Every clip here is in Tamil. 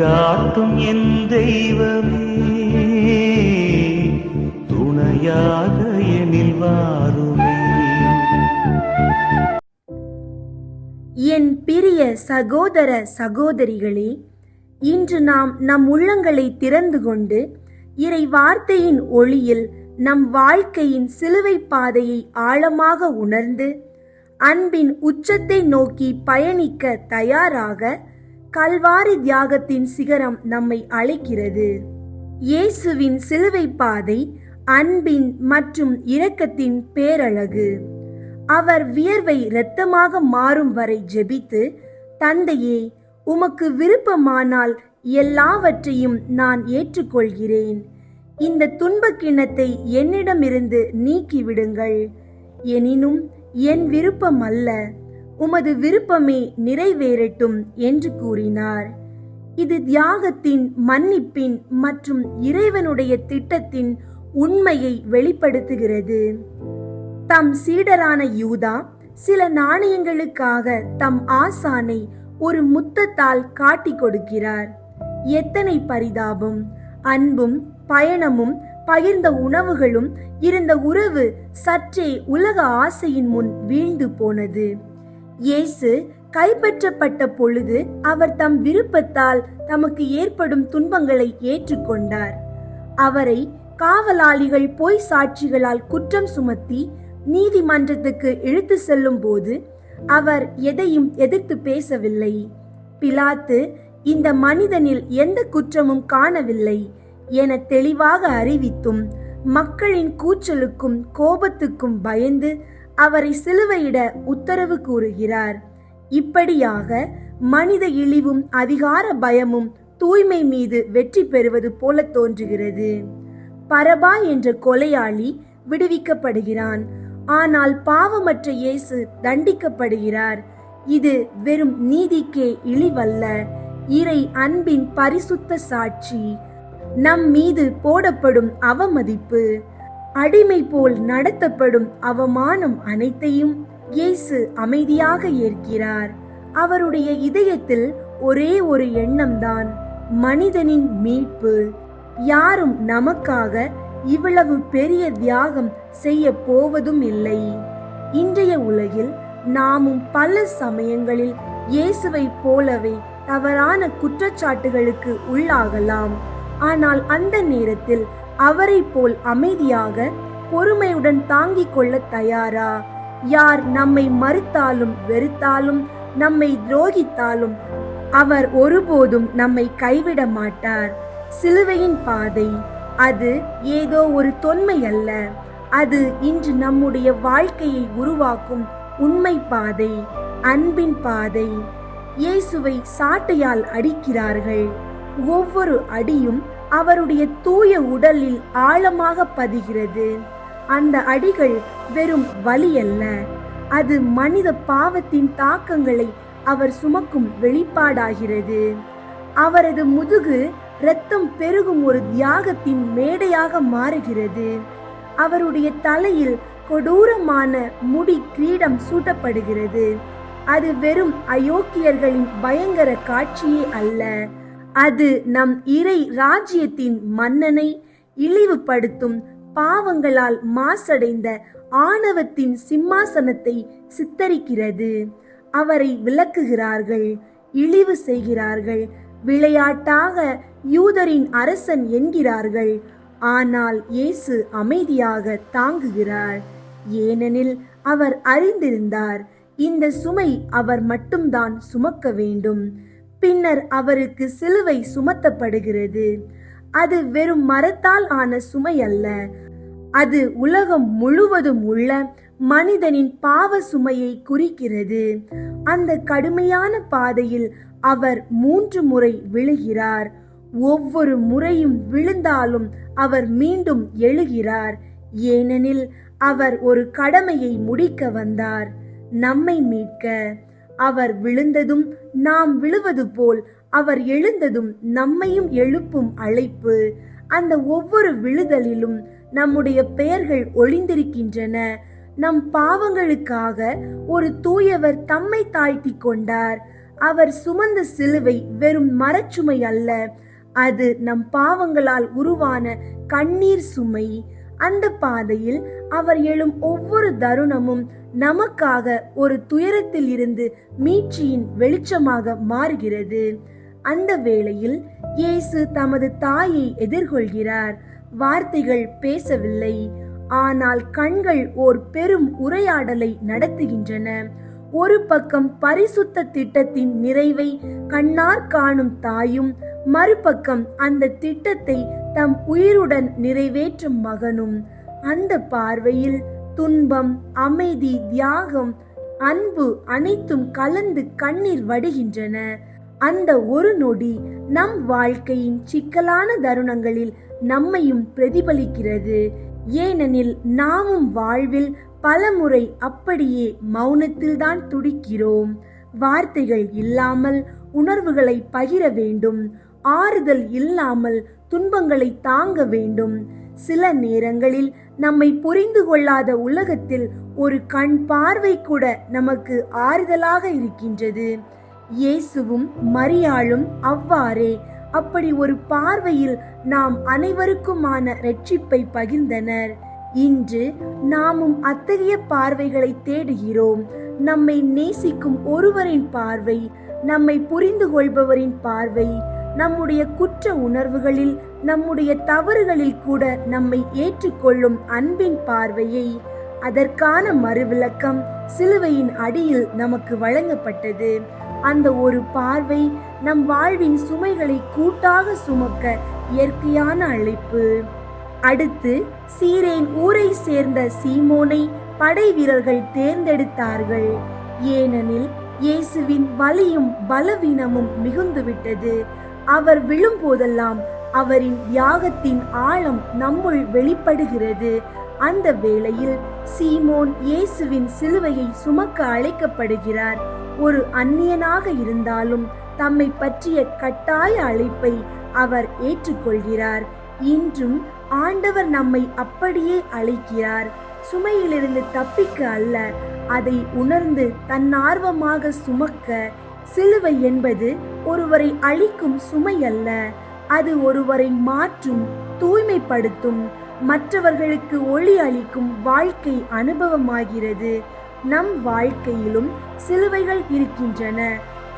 வழிகாட்டும் என் தெய்வமே துணையாக எனில் வாருமே. என் பிரிய சகோதர சகோதரிகளே இன்று நாம் நம் உள்ளங்களை திறந்து கொண்டு இறை வார்த்தையின் ஒளியில் நம் வாழ்க்கையின் சிலுவை பாதையை ஆழமாக உணர்ந்து அன்பின் உச்சத்தை நோக்கி பயணிக்க தயாராக கல்வாரி தியாகத்தின் சிகரம் நம்மை அழைக்கிறது. இயேசுவின் சிலுவை பாதை அன்பின் மற்றும் இரக்கத்தின் பேரழகு. அவர் வியர்வை இரத்தமாக மாறும் வரை ஜெபித்து தந்தையே உமக்கு விருப்பமானால் எல்லாவற்றையும் நான் ஏற்றுக்கொள்கிறேன். இந்த துன்பக் கிண்ணத்தை என்னிடமிருந்து நீக்கிவிடுங்கள். எனினும் என் விருப்பம் அல்ல உமது விருப்பமே நிறைவேறட்டும் என்று கூறினார். இது தியாகத்தின் மன்னிப்பின் மற்றும் இறைவனுடைய திட்டத்தின் உண்மையை வெளிப்படுத்துகிறது. தம் சீடரான யூதா சில நாணயங்களுக்காக தம் ஆசானை ஒரு முத்தத்தால் காட்டிக் கொடுக்கிறார். எத்தனை பரிதாபம் அன்பும் பயணமும் பகிர்ந்த உணவுகளும் இருந்த உறவு சற்றே உலக ஆசையின் முன் வீழ்ந்து போனது. இயேசு கைப்பற்றப்பட்ட பொழுது அவர் தம் விருப்பத்தால் தமக்கு ஏற்படும் துன்பங்களை ஏற்றுக்கொண்டார். அவரை காவலாளிகள் பொய் சாட்சிகளால் குற்றம் சுமத்தி நீதிமன்றத்துக்கு இழுத்து செல்லும் போது அவர் எதையும் எதிர்த்து பேசவில்லை. பிலாத்து இந்த மனிதனில் எந்த குற்றமும் காணவில்லை என தெளிவாக அறிவித்தும் மக்களின் கூச்சலுக்கும் கோபத்துக்கும் பயந்து அவரை சிலுவையிட உத்தரவு கூறுகிறார். இப்படியாக மனித இழிவும் அதிகார பயமும் தூய்மை மீது வெற்றி பெறுவது போல தோன்றுகிறது. பரபா என்ற கொலையாளி விடுவிக்கப்படுகிறான். ஆனால் பாவமற்ற இயேசு தண்டிக்கப்படுகிறார். இது வெறும் நீதிக்கே இழிவல்ல. இறை அன்பின் பரிசுத்த சாட்சி. நம் மீது போடப்படும் அவமதிப்பு. அடிமை போல் நடத்தப்படும் அவமானம் அனைத்தையும் இயேசு அமைதியாக ஏற்கிறார். அவருடைய இதயத்தில் ஒரே ஒரு எண்ணம்தான் மனிதனின் மீட்பு. யாரும் நமக்காக இவ்வளவு பெரிய தியாகம் செய்ய போவதும் இல்லை. இன்றைய உலகில் நாமும் பல சமயங்களில் இயேசுவை போலவே தவறான குற்றச்சாட்டுகளுக்கு உள்ளாகலாம். ஆனால் அந்த நேரத்தில் அவரை போல் அமைதியாக பொறுமையுடன் தாங்கிக் கொள்ள தயாரா? யார் நம்மை மறுத்தாலும் வெறுத்தாலும் நம்மை துரோகித்தாலும் அவர் ஒருபோதும் நம்மை கைவிட மாட்டார். சிலுவையின் பாதை அது ஏதோ ஒரு தொன்மை அல்ல அது இன்று நம்முடைய வாழ்க்கையை உருவாக்கும் உண்மை பாதை அன்பின் பாதை. இயேசுவை சாட்டையால் அடிக்கிறார்கள். ஒவ்வொரு அடியும் அவருடைய தூய உடலில் ஆழமாக பதிகிறது. அந்த அடிகள் வெறும் வலி அல்ல. அது மனித பாவத்தின் தாக்கங்களை அவர் சுமக்கும் வெளிப்பாடாகிறது. அவரது முதுகு இரத்தம் பெருகும் ஒரு தியாகத்தின் மேடையாக மாறுகிறது. அவருடைய தலையில் கொடூரமான முடி கிரீடம் சூட்டப்படுகிறது. அது வெறும் அயோக்கியர்களின் பயங்கர காட்சியே அல்ல. அது நம் இறை ராஜ்யத்தின் மன்னனை இழிவுபடுத்தும் பாவங்களால் மாசடைந்த ஆணவத்தின் சிம்மாசனத்தை சித்தரிக்கிறது. அவரை விளக்குகிறார்கள் இழிவு செய்கிறார்கள் விளையாட்டாக யூதரின் அரசன் என்கிறார்கள். ஆனால் இயேசு அமைதியாக தாங்குகிறார். ஏனெனில் அவர் அறிந்திருந்தார் இந்த சுமை அவர் மட்டும்தான் சுமக்க வேண்டும். பின்னர் அவருக்கு சிலுவை சுமத்தப்படுகிறது. அது வெறும் மரத்தால் ஆன சுமை அல்ல. அது உலகம் முழுவதும் உள்ள மனிதனின் பாவ சுமையை குறிக்கிறது. அந்த கடுமையான பாதையில் அவர் மூன்று முறை விழுகிறார். ஒவ்வொரு முறையும் விழுந்தாலும் அவர் மீண்டும் எழுகிறார். ஏனெனில் அவர் ஒரு கடமையை முடிக்க வந்தார். நம்மை மீட்க. அவர் விழுந்ததும் நாம் விழுவது போல் அவர் எழுந்ததும் நம்மையும் எழுப்பும் அழைப்பு. அந்த ஒவ்வொரு விழுதலிலும் நம்முடைய பெயர்கள் ஒளிந்திருக்கின்றன. நம் பாவங்களுக்காக ஒரு தூயவர் தம்மை தாழ்த்தி கொண்டார். அவர் சுமந்த சிலுவை வெறும் மரச்சுமை அல்ல. அது நம் பாவங்களால் உருவான கண்ணீர் சுமை. அந்த பாதையில் அவர் எழும் ஒவ்வொரு தருணமும் நமக்காக ஒரு துயரத்தில் இருந்து மீட்சியின் வெளிச்சமாக மாறுகிறது. அந்த வேளையில் இயேசு தமது தாயை எதிர்கொள்கிறார். வார்த்தைகள் பேசவில்லை. ஆனால் கண்கள் ஓர் பெரும் உரையாடலை நடத்துகின்றன. ஒரு பக்கம் பரிசுத்த திட்டத்தின் நிறைவை கண்ணார் காணும் தாயும் மறுபக்கம் அந்த திட்டத்தை தம் உயிருடன் நிறைவேற்றும் மகனும். அந்த பார்வையில் துன்பம் அமைதி தியாகம் அன்பு அனைத்தும் கலந்து கண்ணீர் வடிகின்றன. அந்த ஒரு நொடி நம் வாழ்க்கையின் சிக்கலான தருணங்களில் நம்மையும் பிரதிபலிக்கிறது. ஏனெனில் நாமும் வாழ்வில் பலமுறை அப்படியே மௌனத்தில்தான் துடிக்கிறோம். வார்த்தைகள் இல்லாமல் உணர்வுகளை பகிர வேண்டும். ஆறுதல் இல்லாமல் துன்பங்களை தாங்க வேண்டும். சில நேரங்களில் நம்மை புரிந்து கொள்ளாத உலகத்தில் ஒரு கண் பார்வை கூட நமக்கு ஆறுதலாக இருக்கின்றது. இயேசுவும் மரியாளும் அவ்வாறே. அப்படி ஒரு பார்வையில் நாம் அனைவருக்குமான ரட்சிப்பை பகிர்ந்தனர். இன்று நாமும் அத்தகைய பார்வைகளை தேடுகிறோம். நம்மை நேசிக்கும் ஒருவரின் பார்வை நம்மை புரிந்து கொள்பவரின் பார்வை நம்முடைய குற்ற உணர்வுகளில் நம்முடைய தவறுகளில் கூட நம்மை ஏற்றுக்கொள்ளும் அன்பின் பார்வையை அதற்கான மறுவிளக்கம் சிலுவையின் அடியில் நமக்கு வழங்கப்பட்டது. அந்த ஒரு பார்வை நம் வாழ்வின் சுமைகளை கூட்டாக சுமக்க இயற்கையான அழைப்பு. அடுத்து சீரேன் ஊரை சேர்ந்த சீமோனை படை வீரர்கள் தேர்ந்தெடுத்தார்கள். ஏனெனில் இயேசுவின் வலியும் பலவீனமும் மிகுந்துவிட்டது. அவர் விழும்போதெல்லாம் அவரின் தியாகத்தின் ஆழம் நம்முள் வெளிப்படுகிறது. அந்த வேளையில் சீமோன் இயேசுவின் சிலுவையை சுமக்க அழைக்கப்படுகிறார். ஒரு அந்நியனாக இருந்தாலும் தம்மை பற்றிய கட்டாய அழைப்பை அவர் ஏற்றுக்கொள்கிறார். இன்றும் ஆண்டவர் நம்மை அப்படியே அழைக்கிறார். சுமையிலிருந்து தப்பிக்க அல்ல அதை உணர்ந்து தன்னார்வமாக சுமக்க. சிலுவை என்பது ஒருவரை அழிக்கும் சுமை அல்ல. அது ஒருவரை மாற்றும் தூய்மைப்படுத்தும் மற்றவர்களுக்கு ஒளி அளிக்கும் வாழ்க்கை அனுபவமாகிறது. நம் வாழ்க்கையிலும் சிலுவைகள் இருக்கின்றன.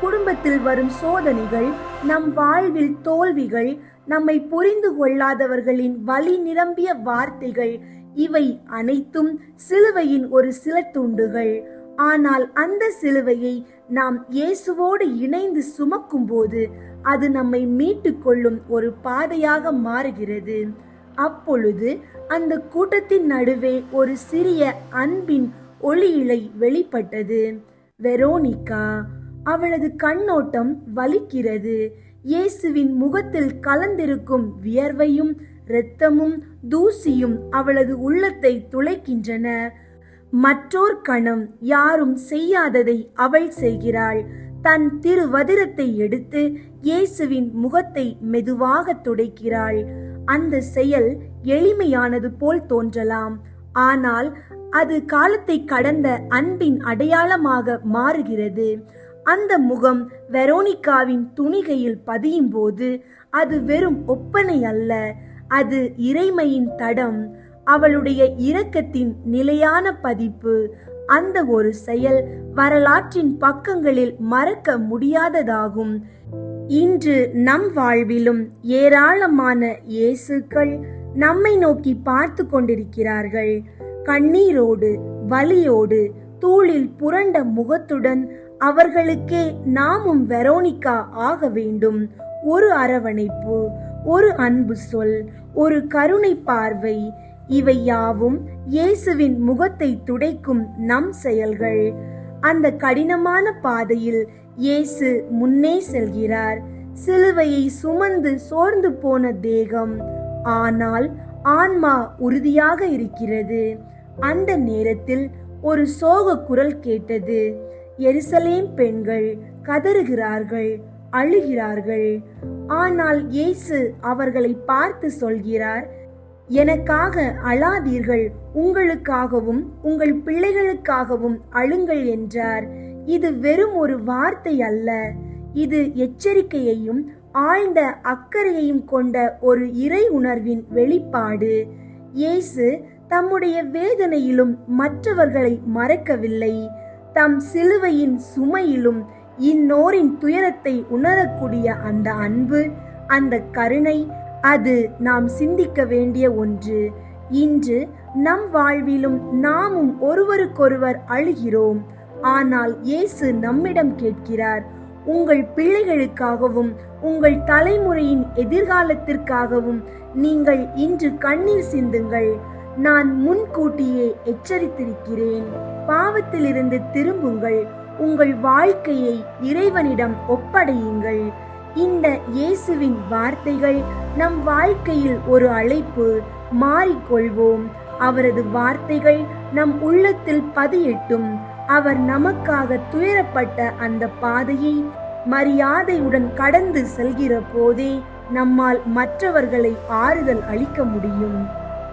குடும்பத்தில் வரும் சோதனைகள் நம் வாழ்வில் தோல்விகள் நம்மை புரிந்து கொள்ளாதவர்களின் வழி நிரம்பிய வார்த்தைகள் இவை அனைத்தும் சிலுவையின் ஒரு சில துண்டுகள். ஆனால் அந்த சிலுவையை நாம் இயேசுவோடு இணைந்து சுமக்கும் போது அது நம்மை மீட்டு கொள்ளும் ஒரு பாதையாக மாறுகிறது. அப்பொழுது அந்த கூட்டத்தின் நடுவே ஒரு சிறிய அன்பின் ஒளி வெளிப்பட்டது. வெரோனிகா அவளது கண்ணோட்டம் வலிக்கிறது. இயேசுவின் முகத்தில் கலந்திருக்கும் வியர்வையும் இரத்தமும் தூசியும் அவளது உள்ளத்தை துளைக்கின்றன. மற்றோர் கணம் யாரும் செய்யாததை அவள் செய்கிறாள். தன் திருவதிரத்தை எடுத்து இயேசுவின் முகத்தை மெதுவாக துடைக்கிறாள். அந்த செயல் எளிமையானது போல் தோன்றலாம். ஆனால் அது காலத்தை கடந்த அன்பின் அடையாளமாக மாறுகிறது. அந்த முகம் வெரோனிகாவின் துணிகையில் பதியும் போது அது வெறும் ஒப்பனை அல்ல அது இறைமையின் தடம். அவளுடைய இரக்கத்தின் நிலையான பதிப்பு அந்த ஒரு செயல் வரலாற்றின் பக்கங்களில் மறக்க முடியாததாகும். இன்று நம் வாழ்விலும் ஏராளமான இயேசுக்கள் நம்மை நோக்கி பார்த்து கொண்டிருக்கிறார்கள். கண்ணீரோடு வலியோடு தூளில் புரண்ட முகத்துடன் அவர்களுக்கே நாமும் வெரோனிகா ஆக வேண்டும். ஒரு அரவணைப்பு ஒரு அன்பு சொல் ஒரு கருணை பார்வை இவை யாவும் இயேசுவின் முகத்தை துடைக்கும் நம் செயல்கள். அந்த கடினமான பாதையில் இயேசு முன்னே செல்கிறார். சிலுவையை சுமந்து சோர்ந்து போன தேகம் ஆனால் ஆன்மா உறுதியாக இருக்கிறது. அந்த நேரத்தில் ஒரு சோக குரல் கேட்டது. எருசலேம் பெண்கள் கதறுகிறார்கள் அழுகிறார்கள். ஆனால் இயேசு அவர்களை பார்த்து சொல்கிறார் எனக்காக அழாதீர்கள் உங்களுக்காகவும் உங்கள் பிள்ளைகளுக்காகவும் அழுங்கள் என்றார். இது வெறும் ஒரு வார்த்தை அல்ல. இது எச்சரிக்கையையும் ஆழ்ந்த அக்கறையையும் கொண்ட ஒரு இறை உணர்வின் வெளிப்பாடு. இயேசு தம்முடைய வேதனையிலும் மற்றவர்களை மறக்கவில்லை. தம் சிலுவையின் சுமையிலும் இந்நோரின் துயரத்தை உணரக்கூடிய அந்த அன்பு அந்த கருணை அது நாம் சிந்திக்க வேண்டிய ஒன்று. இன்று நம் வாழ்விலும் நாமும் ஒருவருக்கொருவர் அழுகிறோம். ஆனால் இயேசு நம்மிடம் கேட்கிறார் உங்கள் பிள்ளைகளுக்காகவும் உங்கள் தலைமுறையின் எதிர்காலத்திற்காகவும் நீங்கள் இன்று கண்ணீர் சிந்துங்கள். நான் முன்கூட்டியே எச்சரித்திருக்கிறேன். பாவத்திலிருந்து திரும்புங்கள். உங்கள் வாழ்க்கையை இறைவனிடம் ஒப்படையுங்கள். இந்த இயேசுவின் வார்த்தைகள் நம் வாழ்க்கையில் ஒரு அழைப்பு மாறிக்கொள்வோம். அவரது வார்த்தைகள் நம் உள்ளத்தில் பதியட்டும். அவர் நமக்காக துயரப்பட்ட அந்த பாதையை மரியாதையுடன் கடந்து செல்கிற போதே நம்மால் மற்றவர்களை ஆறுதல் அளிக்க முடியும்.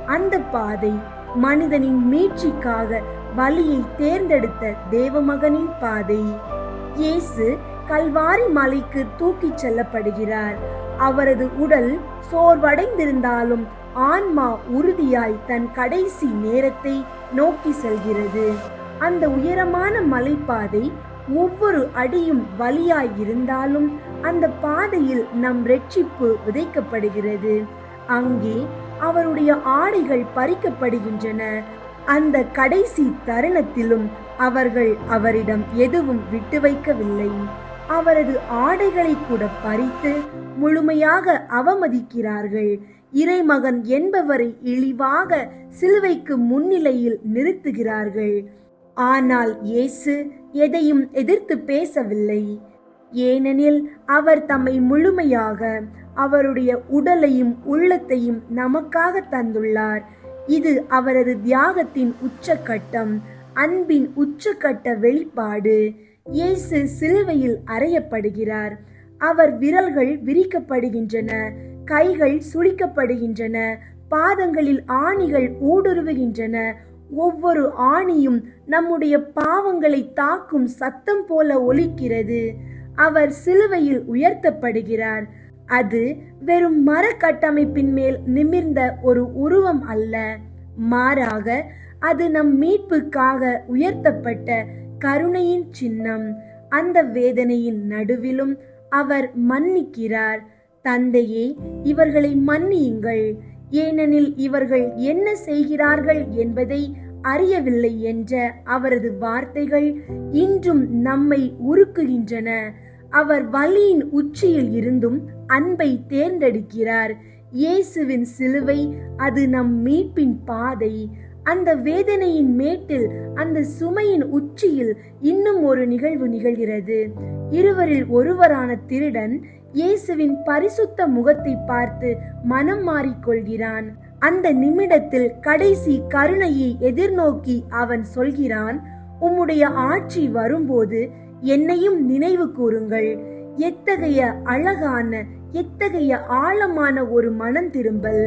அந்த பாதை மனிதனின் மீட்சிக்காக வழியை தேர்ந்தெடுத்த தேவமகனின் பாதை. இயேசு கல்வாரி மலைக்கு தூக்கிச் செல்லப்படுகிறார். அவரது உடல் சோர்வடைந்திருந்தாலும் ஆன்மா உறுதியாய் தன் கடைசி நேரத்தை நோக்கி செல்கிறது. அந்த உயரமான மலைப்பாதை ஒவ்வொரு அடியும் வலியாய் இருந்தாலும் அந்த பாதையில் நம் ரட்சிப்பு விதைக்கப்படுகிறது அங்கே அவருடைய ஆடைகள் பறிக்கப்படுகின்றன. அந்த கடைசி தருணத்திலும் அவர்கள் அவரிடம் எதுவும் விட்டு வைக்கவில்லை. அவரது ஆடைகளை கூட பறித்து முழுமையாக அவமதிக்கிறார்கள். இறைமகன் என்பவரை இழிவாக சிலுவைக்கு முன்னிலையில் நிறுத்துகிறார்கள். ஆனால் இயேசு எதையும் எதிர்த்து பேசவில்லை. ஏனெனில் அவர் தம்மை முழுமையாக அவருடைய உடலையும் உள்ளத்தையும் நமக்காக தந்துள்ளார். இது அவரது தியாகத்தின் உச்சக்கட்டம் அன்பின் உச்சக்கட்ட வெளிப்பாடு. இயேசு சிலுவையில் அறையப்படுகிறார். அவர் விரல்கள் விரிக்கப்படுகின்றன கைகள் சுளிக்கப்படுகின்றன பாதங்களில் ஆணிகள் ஊடுருவுகின்றன. ஒவ்வொரு ஆணியும் நம்முடைய பாவங்களை தாக்கும் சத்தம் போல ஒலிக்கிறது. அவர் சிலுவையில் உயர்த்தப்படுகிறார். அது வெறும் மர கட்டமைப்பின் மேல் நிமிர்ந்த ஒரு உருவம் அல்ல. மாறாக அது நம் மீட்புக்காக உயர்த்தப்பட்ட கருணையின் சின்னம் அந்த வேதனையின் நடுவிலும் அவர் மன்னிக்கிறார். தந்தையே இவர்களை மன்னியுங்கள். ஏனெனில் இவர்கள் என்ன செய்கிறார்கள் என்பதை அறியவில்லை என்ற அவரது வார்த்தைகள் இன்றும் நம்மை உருக்குகின்றன. அவர் வலியின் உச்சியில் இருந்தும் அன்பை தேர்ந்தெடுக்கிறார். இயேசுவின் சிலுவை அது நம் மீட்பின் பாதை. அந்த வேதனையின் மேட்டில் அந்த சுமையின் உச்சியில் இன்னும் ஒரு நிகழ்வு நிகழ்கிறது. இருவரில் ஒருவரான திருடன் இயேசுவின் பரிசுத்த முகத்தை பார்த்து மனம் மாறிக்கொள்கிறான். அந்த நிமிடத்தில் கடைசி கருணையை எதிர்நோக்கி அவன் சொல்கிறான் உம்முடைய ஆட்சி வரும்போது என்னையும் நினைவு கூறுங்கள். எத்தகைய அழகான எத்தகைய ஆழமான ஒரு மனம் திரும்பல்.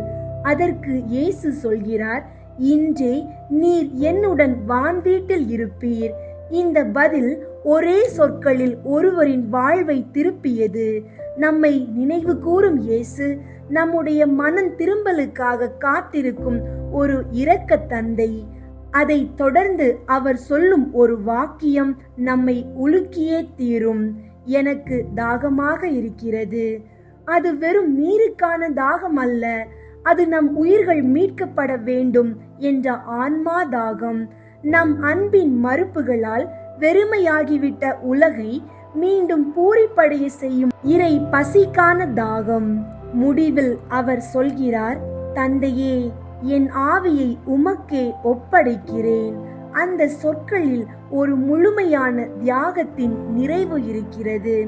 அதற்கு இயேசு சொல்கிறார் இன்றே நீர் என்னுடன் வான்வீட்டில் இருப்பீர். இந்த பதில் ஒரே சொற்களில் ஒருவரின் வாழ்வை திருப்பியது. நம்மை நினைவு கூறும் இயேசு நம்முடைய மனம் திரும்பலுக்காக காத்திருக்கும் ஒரு இரக்க தந்தை. அதை தொடர்ந்து அவர் சொல்லும் ஒரு வாக்கியம் நம்மை உலுக்கியே தீரும். எனக்கு தாகமாக இருக்கிறது. அது வெறும் நீருக்கான தாகம் அல்ல அது நம் உயிர்கள் மீட்கப்பட வேண்டும் என்ற ஆன்மா தாகம் நம் அன்பின் மறுப்புகளால் வெறுமையாகிவிட்ட உலகை மீண்டும் பூரிப்படைய செய்யும் இறை பசிக்கான தாகம். முடிவில் அவர் சொல்கிறார் தந்தையே என் ஆவியை உமக்கே ஒப்படைக்கிறேன். அந்த சொற்களில் ஒரு முழுமையான தியாகத்தின் நிறைவு இருக்கிறது.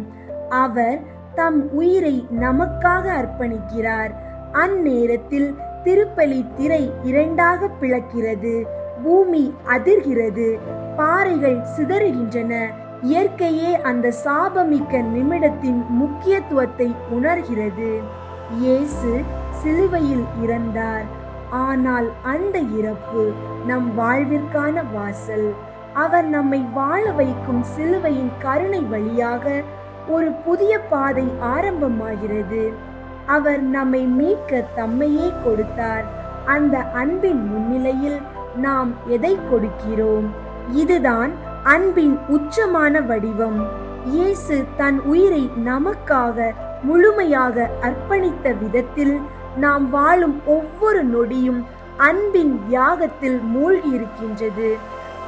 அவர் தம் உயிரை நமக்காக அர்ப்பணிக்கிறார். அந்நேரத்தில் திருப்பலி திரை இரண்டாக பிளக்கிறது. பூமி அதிர்கிறது. பாறைகள் சிதறுகின்றன. இயற்கையே அந்த சாபமிக்க நிமிடத்தின் முக்கியத்துவத்தை உணர்கிறது. இயேசு சிலுவையில் இறந்தார். ஆனால் அந்த இறப்பு நம் வாழ்விற்கான வாசல். அவர் நம்மை வாழ வைக்கும் சிலுவையின் கருணை வழியாக ஒரு புதிய பாதை ஆரம்பமாகிறது. அவர் நம்மை மீட்க தம்மையே கொடுத்தார். அந்த அன்பின் முன்னிலையில் நாம் எதை கொடுக்கிறோம்? இதுதான் அன்பின் உச்சமான வடிவம். இயேசு தன் உயிரை நமக்காக முழுமையாக அர்ப்பணித்த விதத்தில் நாம் வாழும் ஒவ்வொரு நொடியும் அன்பின் தியாகத்தில் மூழ்கி இருக்கின்றது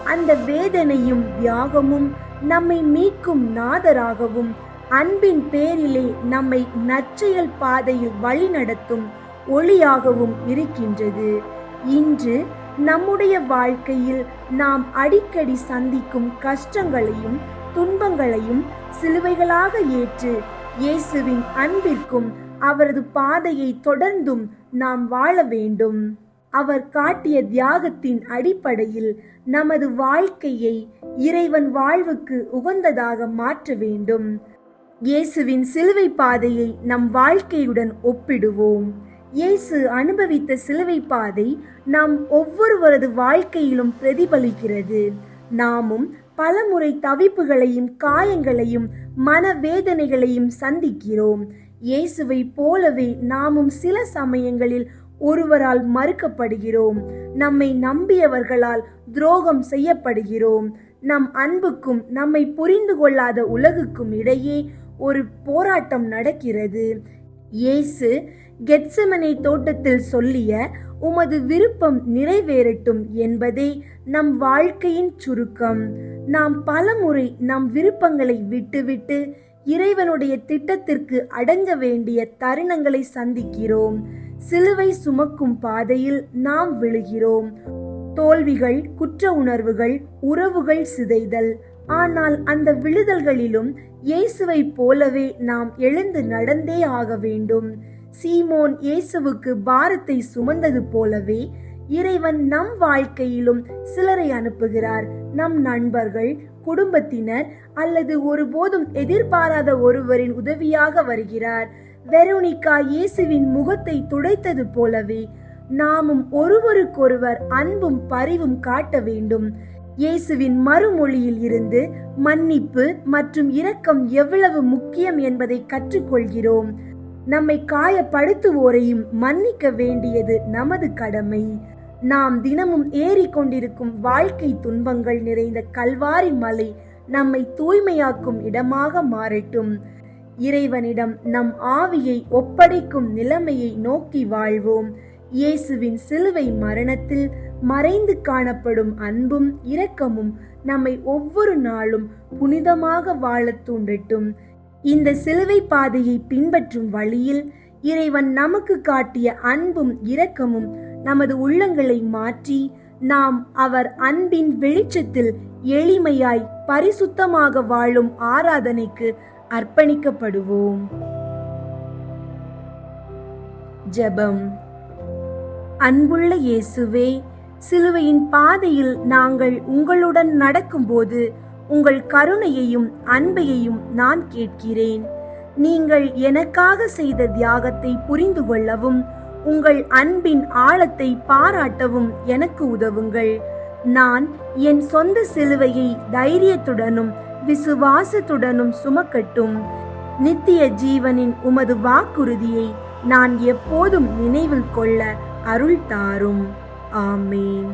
அந்த வேதனையும் தியாகமும் நம்மை மீட்கும் நாதராகவும் அன்பின் பேரிலே நம்மை நற்செயல் பாதையில் வழிநடத்தும் ஒளியாகவும் இருக்கின்றது. இன்று நம்முடைய வாழ்க்கையில் நாம் அடிக்கடி சந்திக்கும் கஷ்டங்களையும் துன்பங்களையும் சிலுவைகளாக ஏற்று இயேசுவின் அன்பிற்கும் அவரது பாதையை தொடர்ந்தும் நாம் வாழ வேண்டும். அவர் காட்டிய தியாகத்தின் அடிப்படையில் நமது வாழ்க்கையை இறைவன் வாழ்வுக்கு உகந்ததாக மாற்ற வேண்டும். இயேசுவின் சிலுவை பாதையை நம் வாழ்க்கையுடன் ஒப்பிடுவோம். இயேசு அனுபவித்த சிலுவை பாதை நம் ஒவ்வொருவரது வாழ்க்கையிலும் பிரதிபலிக்கிறது. நாமும் பலமுறை தவிப்புகளையும் காயங்களையும் மனவேதனைகளையும் சந்திக்கிறோம். இயேசுவை போலவே நாமும் சில சமயங்களில் ஒருவரால் மறுக்கப்படுகிறோம். நம்மை நம்பியவர்களால் துரோகம் செய்யப்படுகிறோம். நம் அன்புக்கும் நம்மை புரிந்து கொள்ளாத உலகுக்கும் இடையே ஒரு போராட்டம் நடக்கிறது. இயேசு கெட்சமனை தோட்டத்தில் சொல்லிய உமது விருப்பம் நிறைவேறட்டும் என்பதே நம் வாழ்க்கையின் சுருக்கம். நாம் பலமுறை நம் விருப்பங்களை விட்டுவிட்டு இறைவனுடைய திட்டத்திற்கு அடங்க வேண்டிய தருணங்களை சந்திக்கிறோம். சிலுவை சுமக்கும் பாதையில் நாம் விழுகிறோம். தோல்விகள் குற்ற உணர்வுகள் உறவுகள் சிதைதல். ஆனால் அந்த விழுதல்களிலும் இயேசுவை போலவே நாம் எழுந்து நடந்தே ஆக வேண்டும். சீமோன் இயேசுவுக்கு பாரத்தை சுமந்தது போலவே இறைவன் நம் வாழ்க்கையிலும் சிலரை அனுப்புகிறார். நம் நண்பர்கள் குடும்பத்தினர் அல்லது ஒருபோதும் எதிர்பாராத ஒருவரின் உதவியாக வருகிறார். வெரோனிகா இயேசுவின் முகத்தை துடைத்தது போலவே நாமும் ஒருவருக்கொருவர் அன்பும் பரிவும் காட்ட வேண்டும். இயேசுவின் மறுமொழியில் இருந்து மன்னிப்பு மற்றும் இரக்கம் எவ்வளவு முக்கியம் என்பதை கற்றுக்கொள்கிறோம். நம்மை காயப்படுத்துவோரையும் மன்னிக்க வேண்டியது நமது கடமை. நாம் தினமும் ஏறிக்கொண்டிருக்கும் வாழ்க்கை துன்பங்கள் நிறைந்த கல்வாரி மலை நம்மை தூய்மையாக்கும் இடமாக மாறட்டும். இறைவனிடம் நம் ஆவியை ஒப்படைக்கும் நிலைமையை நோக்கி வாழ்வோம். இயேசுவின் சிலுவை மரணத்தில் மறைந்து காணப்படும் அன்பும் இரக்கமும் நம்மை ஒவ்வொரு நாளும் புனிதமாக வாழத் தூண்டட்டும். இந்த சிலுவை பாதையை பின்பற்றும் வழியில் இறைவன் நமக்கு காட்டிய அன்பும் இரக்கமும் நமது உள்ளங்களை மாற்றி நாம் அவர் அன்பின் வெளிச்சத்தில் எளிமையாய் பரிசுத்தமாக வாழும் ஆராதனைக்கு அர்ப்பணிக்கப்படுவோம். ஜெபம். அன்புள்ள இயேசுவே சிலுவையின் பாதையில் நாங்கள் உங்களுடன் நடக்கும்போது உங்கள் கருணையையும் அன்பையையும் நான் கேட்கிறேன். நீங்கள் எனக்காக செய்த தியாகத்தை புரிந்து கொள்ளவும் உங்கள் அன்பின் ஆழத்தை பாராட்டவும் எனக்கு உதவுங்கள். நான் என் சொந்த சிலுவையை தைரியத்துடனும் விசுவாசத்துடனும் சுமக்கட்டும். நித்திய ஜீவனின் உமது வாக்குறுதியை நான் எப்போதும் நினைவில் கொள்ள அருள் தாரும் ஆமேன்.